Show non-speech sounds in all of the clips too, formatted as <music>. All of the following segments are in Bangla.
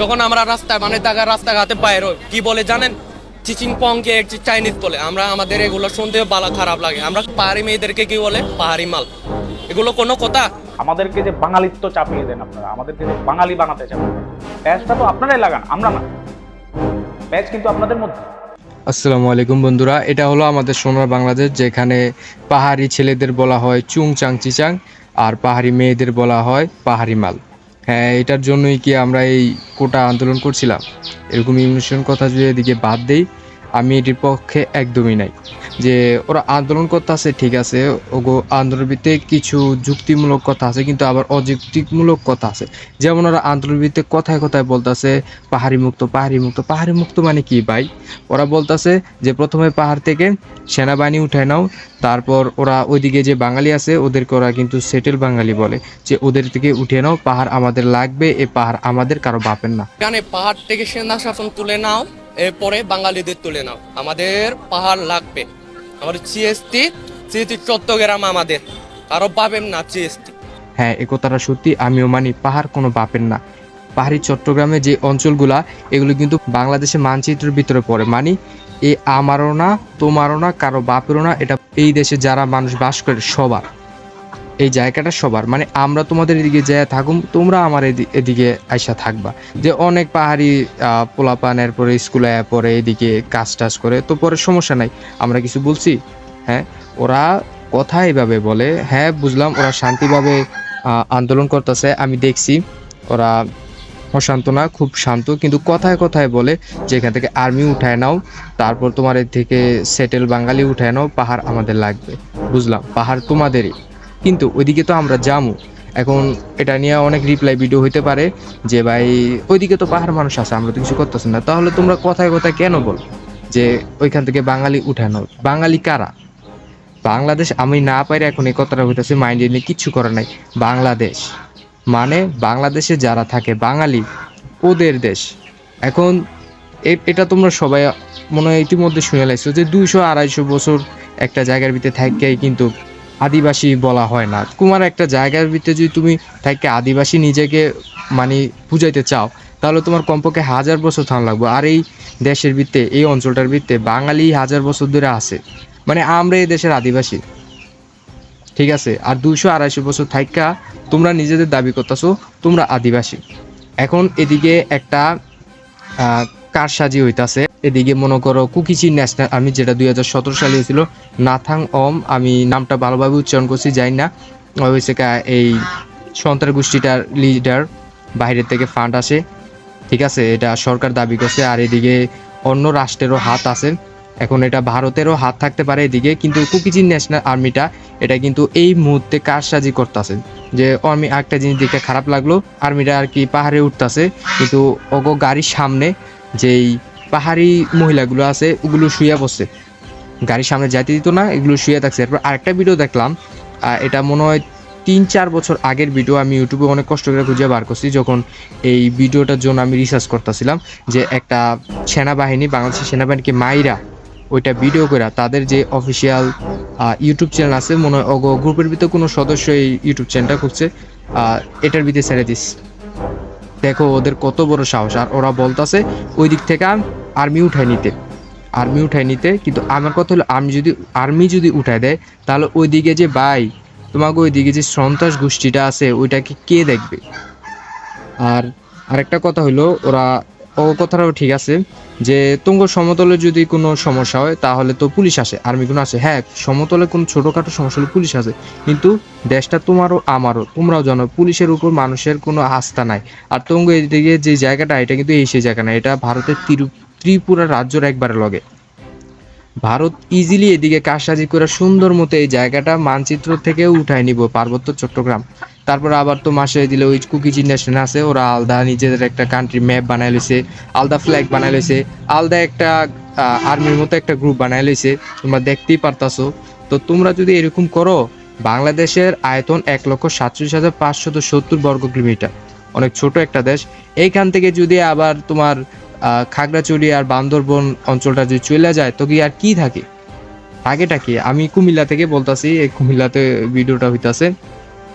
যখন আমরা রাস্তায় মানে টাকা রাস্তাঘাটে বাইর কি বলে জানেন? চিচিং পংকে একটি চাইনিজ বলে। আমরা আমাদের এগুলো শুনতে বালা খারাপ লাগে। আমরা পাহাড়ি মেয়েদেরকে কি বলে? পাহাড়ি মাল। এগুলো কোনো কথা? আমাদেরকে যে বাঙালিত্ব চাপিয়ে দেন আপনারা আমাদেরকে যে বাঙালি বানাতে চান। প্যাচটা তো আপনারাই লাগান আমরা না। প্যাচ কিন্তু আপনাদের মধ্যে। আসসালামু আলাইকুম বন্ধুরা এটা হলো আমাদের সোনার বাংলাদেশ যেখানে পাহাড়ি ছেলেদের বলা হয় চুং চাং চিচাং আর পাহাড়ি মেয়েদের বলা হয় পাহাড়ি মাল। এটার জন্যই কি আমরা এই কোটা আন্দোলন করছিলাম? এরকম ইমোশন কথা যদি এদিকে বাদ দেই আমি এটির পক্ষে একদমই নাই। যে ওরা আন্দোলন করতে আছে ঠিক আছে, ওগো আন্দোলনের ভিত্তিতে কিছু যুক্তিমূলক কথা আছে, কিন্তু আবার অযৌক্তিকমূলক কথা আছে। যেমন ওরা আন্দোলনের ভিত্তিতে কথায় কথায় বলতেছে পাহাড়ি মুক্ত পাহাড়ি মুক্ত পাহাড়ি মুক্ত মানে কি ভাই? ওরা বলতেছে যে প্রথমে পাহাড় থেকে সেনাবাহিনী উঠায় নাও, তারপর ওরা ওইদিকে যে বাঙালি আছে, ওদেরকে ওরা কিন্তু সেটেল বাঙালি বলে। যে ওদের থেকে উঠিয়ে নাও, পাহাড় আমাদের লাগবে, এ পাহাড় আমাদের, কারও বাপের না। পাহাড় থেকে সেনা শাসন তুলে নাও এরপরে বাঙালিদের তুলে নাও। আমাদের পাহাড় লাগবে। আমাদের জিএসটি জিএসটি চট্টগ্রাম আমাদের। কারও পাবেন না জিএসটি হ্যাঁ এ কথাটা সত্যি, আমিও মানি, পাহাড় কোনো বাপের না। পাহাড়ি চট্টগ্রামে যে অঞ্চলগুলা, এগুলো কিন্তু বাংলাদেশের মানচিত্রের ভিতরে পড়ে। মানি, এ আমারও না, তোমারও না, কারও বাপেরও না, এটা এই দেশে যারা মানুষ বাস করে, সবার। এই জায়গাটা সবার। মানে আমরা তোমাদের এদিকে যায় থাকুম, তোমরা আমার এদি- এদিকে আইসা থাকবা। যে অনেক পাহাড়ি পোলাপানের পরে স্কুলে পরে এদিকে কাজ টাজ করে, তো পরে সমস্যা নাই। আমরা কিছু বলছি হ্যাঁ? ওরা কথা এইভাবে বলে হ্যাঁ বুঝলাম, ওরা শান্তিভাবে আন্দোলন করতেছে, আমি দেখছি। ওরা অশান্ত না, খুব শান্ত, কিন্তু কথায় কথায় বলে, যে এখান থেকে আর্মি উঠায় নাও, তারপর তোমার এর থেকে সেটেল বাঙালি উঠায় নাও, পাহাড় আমাদের লাগবে। বুঝলাম, পাহাড় তোমাদেরই। কিন্তু ওইদিকে তো আমরা যামু। এখন এটা নিয়ে অনেক রিপ্লাই ভিডিও হইতে পারে যে, ভাই, ওইদিকে তো পাহাড় মানুষ আছে, আমরা তো কিছু করতেছি না। তাহলে তোমরা কথায় কথায় কেন বল যে, ওইখান থেকে বাঙালি উঠানো? বাঙালি কারা? বাংলাদেশ, আমি না পারি এখন এই কথাটা হইতেছে মাইন্ডে নিয়ে কিচ্ছু করে নাই। বাংলাদেশ মানে বাংলাদেশে যারা থাকে, বাঙালি, ওদের দেশ। এখন এটা তোমরা সবাই মনে হয় ইতিমধ্যে শুনে লাইছো যে, দুইশো আড়াইশো বছর একটা জায়গার ভিতরে থাকেই কিন্তু আদিবাসী বলা হয় না। তোমার একটা জায়গার ভিতরে যদি তুমি থাকে আদিবাসী নিজেকে মানে বুঝাইতে চাও, তাহলে তোমার কমপক্ষে হাজার বছর থান লাগবে। আর এই দেশের ভিত্তে এই অঞ্চলটার ভিত্তে বাঙালি হাজার বছর ধরে আছে। মানে আমরা এই দেশের আদিবাসী। ঠিক আছে? আর দুশো আড়াইশো বছর থাইকা তোমরা নিজেদের দাবি করতেছো, তোমরা আদিবাসী। এখন এদিকে একটা কারসাজি হইতাছে। এদিকে মনে করো কুকিচি ন্যাশনাল আর্মি যেটা দুই হাজার সতেরো সালে হয়েছিল, নাথাং অম, আমি নামটা ভালোভাবে উচ্চারণ করছি যাই না। হয়েছে এই সন্ত্রাস গোষ্ঠীটার লিডার বাইরের থেকে ফান্ড আসে। ঠিক আছে, এটা সরকার দাবি করছে। আর এদিকে অন্য রাষ্ট্রেরও হাত আছে। এখন এটা ভারতেরও হাত থাকতে পারে এদিকে, কিন্তু কুকিচিন ন্যাশনাল আর্মিটা এটা কিন্তু এই মুহূর্তে কারসাজি করতেছে। যে আমি একটা জিনিস দেখে খারাপ লাগল, আর্মিটা আর কি পাহাড়ে উঠতেছে, কিন্তু ওগো গাড়ির সামনে যেই পাহাড়ি মহিলাগুলো আছে, ওগুলো শুয়ে বসছে। গাড়ির সামনে যাইতে দিত না, এগুলো শুয়ে থাকছে। এরপর আরেকটা ভিডিও দেখলাম এটা মনে হয় তিন চার বছর আগের ভিডিও আমি ইউটিউবে অনেক কষ্ট করে খুঁজে বার করছি, যখন এই ভিডিওটার জন্য আমি রিসার্চ করতেছিলাম যে একটা সেনাবাহিনী, বাংলাদেশের সেনাবাহিনীকে মাইরা ওইটা ভিডিও করে তাদের যে অফিসিয়াল ইউটিউব চ্যানেল আছে, মনে হয় ওগো গ্রুপের ভিতরে কোনো সদস্য এই ইউটিউব চ্যানেলটা খুঁজছে এটার ভিতরে ছেড়ে দিস। দেখো ওদের কত বড় সাহস, আর ওরা বলতাছে, ওই দিক থেকে আর্মি উঠায় নিতে। আর্মি উঠায় নিতে, কিন্তু আমার কথা হলো আর্মি যদি আর্মি যদি উঠায় দেয়, তাহলে ওইদিকে যে ভাই, তোমাকে ওইদিকে যে সন্ত্রাস গোষ্ঠীটা আছে, ওইটাকে কে দেখবে? আর আরেকটা কথা হলো, ওরা, ও কথাটাও ঠিক আছে, যে তুঙ্গ সমতলে যদি কোনো সমস্যা হয়, তাহলে তো পুলিশ আসে আর্মি কোনো আসে। হ্যাঁ সমতলে কোনো ছোটোখাটো সমস্যা হলে পুলিশ আসে, কিন্তু দেশটা তোমারও আমারও, তোমরাও জানো, পুলিশের উপর মানুষের কোনো আস্থা নাই। আর তুঙ্গ এদিকে যে জায়গাটা, এটা কিন্তু এই সেই জায়গা না, এটা ভারতের তিরু ত্রিপুরা রাজ্যর একবারে লগে। ভারত ইজিলি এদিকে কারসাজি করে সুন্দর মতো এই জায়গাটা মানচিত্র থেকে উঠায় নিব, পার্বত্য চট্টগ্রাম। তারপর আবার তো মাসে দিলে ওই কুকি ন্যাশন আছে ওরা আলাদা নিজেদের একটা কান্ট্রি ম্যাপ বানায় লইছে আলাদা ফ্ল্যাগ বানায় লইছে আলাদা একটা আর্মির মতো একটা গ্রুপ বানায় লইছে তোমরা দেখতেই পারতাছো। তো তোমরা যদি এরকম করো, বাংলাদেশের আয়তন এক লক্ষ সাতচল্লিশ হাজার পাঁচশত সত্তর বর্গ কিলোমিটার। অনেক ছোট একটা দেশ। এইখান থেকে যদি আবার তোমার আহ, খাগড়াছড়ি আর বান্দরবন অঞ্চলটা যদি চলে যায় তো কি আর কি থাকে? আগেটা কি? আমি কুমিল্লা থেকে বলতাছি এই কুমিল্লাতে ভিডিওটা হইতাছে।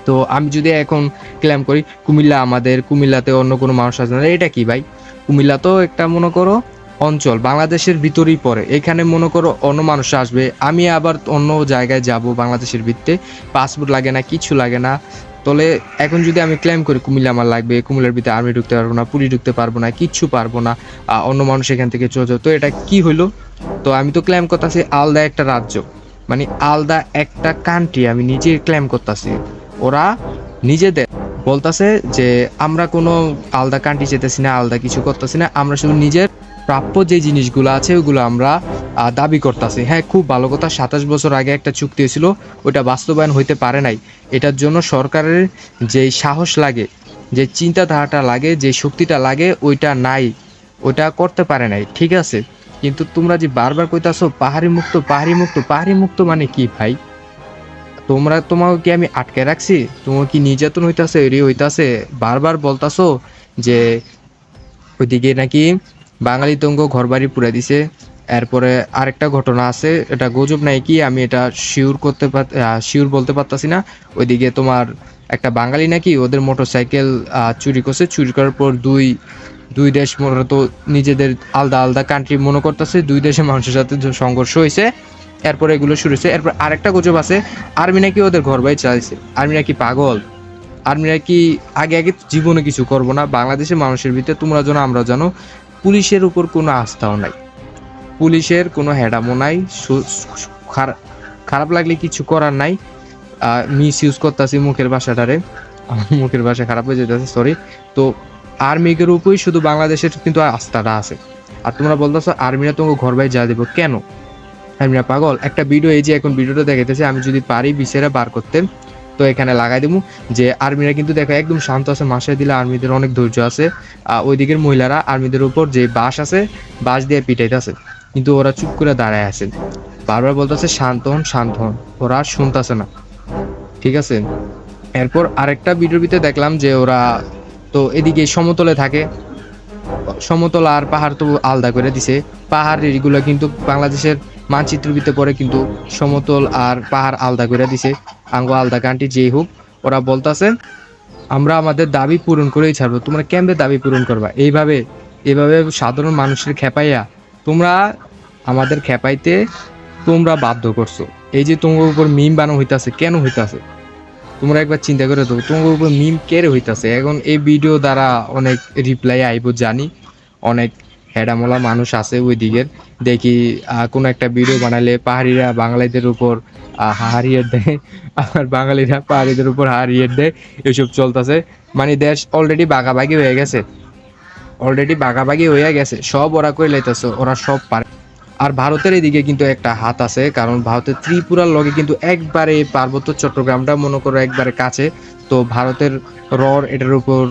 তো আমি যদি এখন ক্লেম করি কুমিল্লা আমাদের কুমিল্লাতে অন্য কোনো মানুষ আসবে না এটা কি ভাই? কুমিল্লা তো একটা মনে করো অঞ্চল বাংলাদেশের ভিতরেই পড়ে। এখানে মনে করো অন্য মানুষ আসবে। আমি আবার অন্য জায়গায় যাব বাংলাদেশের ভিত্তে। পাসপোর্ট লাগে না কিছু লাগে না। তলে এখন যদি আমি ক্লেম করি, কুমিল্লা আমার লাগবে, কুমিল্লার ভিতরে আর্মি ঢুকতে পারব না, পুলিশ ঢুকতে পারব না, কিচ্ছু পারব না অন্য মানুষ এখান থেকে চলে যাবে। তো এটা কি হইল? তো আমি তো ক্লেম করতেছি আলাদা একটা রাজ্য। মানে আলাদা একটা কান্ট্রি আমি নিজে ক্লেম করতেছি। ওরা নিজেদের বলতাছে যে, আমরা কোনো আলাদা কান্ট্রি যেতেছি না, আলাদা কিছু করতেছি না, আমরা শুধু নিজের প্রাপ্য যে জিনিসগুলো আছে, ওগুলো আমরা দাবি করতেছি। হ্যাঁ খুব ভালো কথা, সাতাশ বছর আগে একটা চুক্তি হয়েছিল ওটা বাস্তবায়ন হইতে পারে নাই। এটার জন্য সরকারের যে সাহস লাগে, যে চিন্তাধারাটা লাগে, যে শক্তিটা লাগে, ওইটা নাই, ওইটা করতে পারে নাই, ঠিক আছে? কিন্তু তোমরা যে বারবার কইতাছো, পাহাড়ি মুক্ত পাহাড়ি মুক্ত পাহাড়ি মুক্ত মানে কি ভাই? তোমরা, তোমাকে কি আমি আটকে রাখছি? তোমার কি নির্যাতন হইতাছে এরি হইতাছে? বারবার বলতাছো যে ওইদিকে নাকি বাঙালি তঙ্গ ঘরবাড়ি পুড়ে দিছে। এরপরে আরেকটা ঘটনা আছে, এটা গুজব নাই কি, আমি এটা শিওর করতে শিওর বলতে পারতাছি না। ওইদিকে তোমার একটা বাঙালি নাকি, ওদের মোটরসাইকেল চুরি করছে। চুরি করার পর দুই দুই দেশ মূলত নিজেদের আলাদা আলাদা কান্ট্রি মনে করতেছে। দুই দেশের মানুষের সাথে সংঘর্ষ হয়েছে। এরপরে এগুলো শুরু হয়েছে। এরপর আরেকটা গুজব আছে আর্মি নাকি ওদের ঘর বাড়ি চালাইছে। আর্মি নাকি পাগল। আর্মি নাকি আগে আগে জীবনে কিছু করব না। বাংলাদেশের মানুষের ভিতরে তোমরা জানো, আমরা জানো, পুলিশের উপর কোনো আস্থাও নাই। পুলিশের কোনো হেডামো নাই খারাপ লাগলে কিছু করার নাই। মিস ইউজ করতেছি মুখের ভাষাটারে। <laughs> মুখের ভাষা খারাপ হয়ে যেতেছে সরি তো আর্মিকের উপরই শুধু বাংলাদেশের কিন্তু আস্থাটা আছে। আর তোমরা বলতেছো, আর্মিরা তোমাকে ঘর বাড়ি যা দিব, কেন? আর্মিরা পাগল। একটা ভিডিও এই যে এখন ভিডিওটা দেখাইতেছে, আমি যদি পারি বিছেরা বার করতে, তো এখানে লাগাই দেবো যে আর্মিরা কিন্তু দেখো একদম শান্ত আছে, মাসায় দিলে আর্মিদের অনেক ধৈর্য আছে। ওই দিকের মহিলারা আর্মিদের উপর যে বাস আছে বাস দিয়ে পিটাইতেছে। কিন্তু ওরা চুপ করে দাঁড়ায় আছে। বারবার বলতেছে, শান্ত হন শান্ত হন। ওরা আর শুনতেছে না। ঠিক আছে? এরপর আরেকটা ভিডিওর ভিতরে দেখলাম যে ওরা তো এদিকে সমতলে থাকে। সমতল আর পাহাড় তো আলাদা করে দিছে। পাহাড় এগুলো কিন্তু বাংলাদেশের মানচিত্রের ভিতরে পরে কিন্তু সমতল আর পাহাড় আলাদা করে দিছে। আঙ্গ আলাদা কান্ট্রি যেই হোক, ওরা বলতাছে, আমরা আমাদের দাবি পূরণ করেই ছাড়বো। তোমরা কেমনে দাবি পূরণ করবা? এইভাবে, এভাবে সাধারণ মানুষের খেপাইয়া তোমরা আমাদের খেপাইতে তোমরা বাধ্য করছ। এই যে তোমার উপর মিম বানানো হইতাছে, কেন হইতাছে? তোমরা একবার চিন্তা করে দেখো, তোমার উপর মিম কেড়ে হইতাছে? এখন এই ভিডিও দ্বারা অনেক রিপ্লাই আইব জানি। অনেক হেডামলা মানুষ আছে ওই দিকের। দেখি কোনো একটা ভিডিও বানালে পাহাড়িরা বাঙালিদের উপর হারিয়ে দেয়। আর বাঙালিরা পাহাড়িদের উপর হারিয়ে দেয়। এসব চলতেছে। মানে দেশ অলরেডি বাঘাবাগি হয়ে গেছে। অলরেডি বাগাবাগি হয়ে গেছে। সব ওরা করে লাইতেছে ওরা সব পারে। আর ভারতের এদিকে কিন্তু একটা হাত আছে, কারণ ভারতের ত্রিপুরার লগে কিন্তু একবারে পার্বত্য চট্টগ্রামটা মনে করো একবারে কাছে। তো ভারতের রর এটার উপর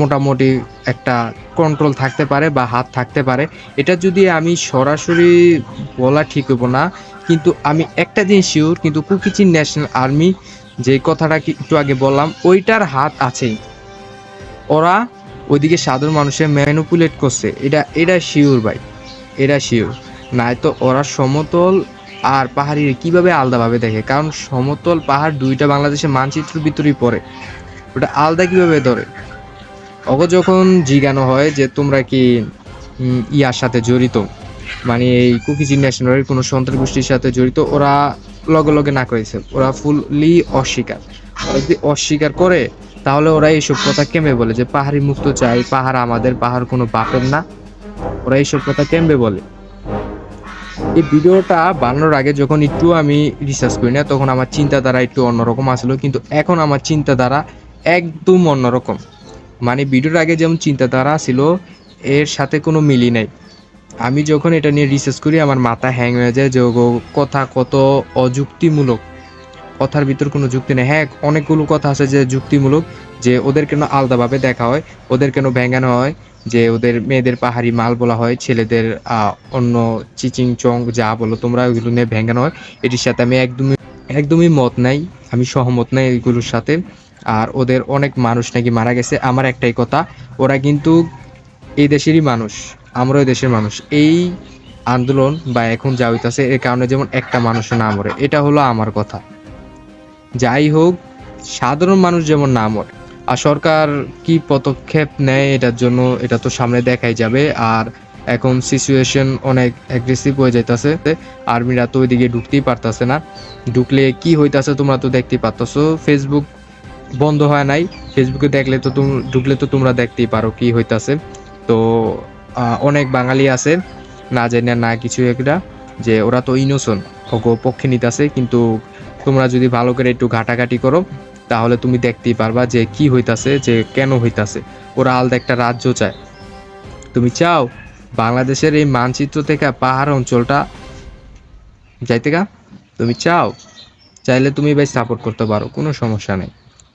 মোটামুটি একটা কন্ট্রোল থাকতে পারে বা হাত থাকতে পারে। এটা যদি আমি সরাসরি বলা ঠিক হব না, কিন্তু আমি একটা জিনিস শিওর কিন্তু কুকিচিন ন্যাশনাল আর্মি যে কথাটা একটু আগে বললাম, ওইটার হাত আছেই। ওরা ওইদিকে সাধারণ মানুষের ম্যানুপুলেট করছে। এটা এটা শিওর ভাই, এটা শিওর নাই তো ওরা সমতল আর পাহাড়ি কীভাবে আলাদাভাবে দেখে? কারণ সমতল পাহাড় দুইটা বাংলাদেশের মানচিত্রের ভিতরেই পড়ে। ওটা আলাদা কীভাবে ধরে? অগ যখন জিজ্ঞানো হয় যে তোমরা কি ইয়ার সাথে জড়িত? মানে এই কুকিজ ন্যাশনালের কোনো সন্ত্রাস গোষ্ঠীর সাথে জড়িত, ওরা লগে লগে না করেছে ওরা ফুললি অস্বীকার। যদি অস্বীকার করে, তাহলে ওরা এইসব কথা কেমবে বলে? যে পাহাড়ি মুক্ত চাই, পাহাড় আমাদের, পাহাড় কোনো বাপের না। ওরা এইসব কথা কেমবে বলে? এই ভিডিওটা বানানোর আগে যখন একটু আমি রিসার্চ করি না, তখন আমার চিন্তাধারা একটু অন্যরকম আসলো, কিন্তু এখন আমার চিন্তাধারা একদম অন্যরকম। মানে ভিডিওর আগে যেমন চিন্তাধারা ছিল, এর সাথে কোনো মিলি নাই। আমি যখন এটা নিয়ে রিসার্চ করি, আমার মাথা হ্যাং হয়ে যায়, যে কথা কত অযুক্তিমূলক। কথার ভিতর কোনো যুক্তি নেই। হ্যাঁ অনেকগুলো কথা আছে যে যুক্তিমূলক যে ওদের কেন আলাদাভাবে দেখা হয়, ওদের কেন ভেঙানো হয়, যে ওদের মেয়েদের পাহাড়ি মাল বলা হয়, ছেলেদের অন্য চিচিং চং যা বলো তোমরা, ওইগুলো নিয়ে ভেঙানো হয়। এটির সাথে আমি একদমই একদমই মত নাই, আমি সহমত নাই এগুলোর সাথে। আর ওদের অনেক মানুষ নাকি মারা গেছে, আমার একটাই কথা, ওরা কিন্তু এই দেশেরই মানুষ আমরা ওই দেশের মানুষ। এই আন্দোলন বা এখন যা হইতেছে, এর কারণে যেমন একটা মানুষ না মরে এটা হলো আমার কথা। যাই হোক, সাধারণ মানুষ যেমন না মরে আর সরকার কি পদক্ষেপ নেয় এটার জন্য এটা তো সামনে দেখাই যাবে। আর এখন সিচুয়েশন অনেক অ্যাগ্রেসিভ হয়ে যাইতেছে। আর্মিরা তো ওইদিকে ঢুকতেই পারতাছে না। ঢুকলে কি হইতাছে তোমরা তো দেখতেই পারতাছো। ফেসবুক বন্ধ হয় নাই। ফেসবুকে দেখলে তো তুমি ঢুকলে তো তোমরা দেখতেই পারো কি হইতাছে। তো অনেক বাঙালি আছে, না জানি না কিছু একটা, যে ওরা তো ইনোসন ওগো পক্ষে নিতেছে। কিন্তু তোমরা যদি ভালো করে একটু ঘাটাঘাটি করো তাহলে তুমি দেখতেই পারবা যে কি হইতাছে, যে কেন হইতাছে। ওরা আলাদা একটা রাজ্য চায়। তুমি চাও বাংলাদেশের এই মানচিত্র থেকে পাহাড় অঞ্চলটা যাইতে গা? তুমি চাও? চাইলে তুমি ভাই সাপোর্ট করতে পারো, কোনো সমস্যা নেই।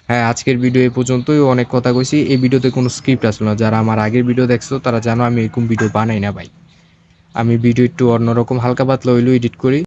হ্যাঁ আজকের ভিডিও এই পর্যন্তই। অনেক কথা কইছি। এই ভিডিওতে কোনো স্ক্রিপ্ট আসলো না। যারা আমার আগের ভিডিও দেখছ, তারা জানো আমি এরকম ভিডিও বানাই না ভাই। আমি ভিডিও একটু অন্যরকম হালকা পাতলা হইলেও এডিট করি।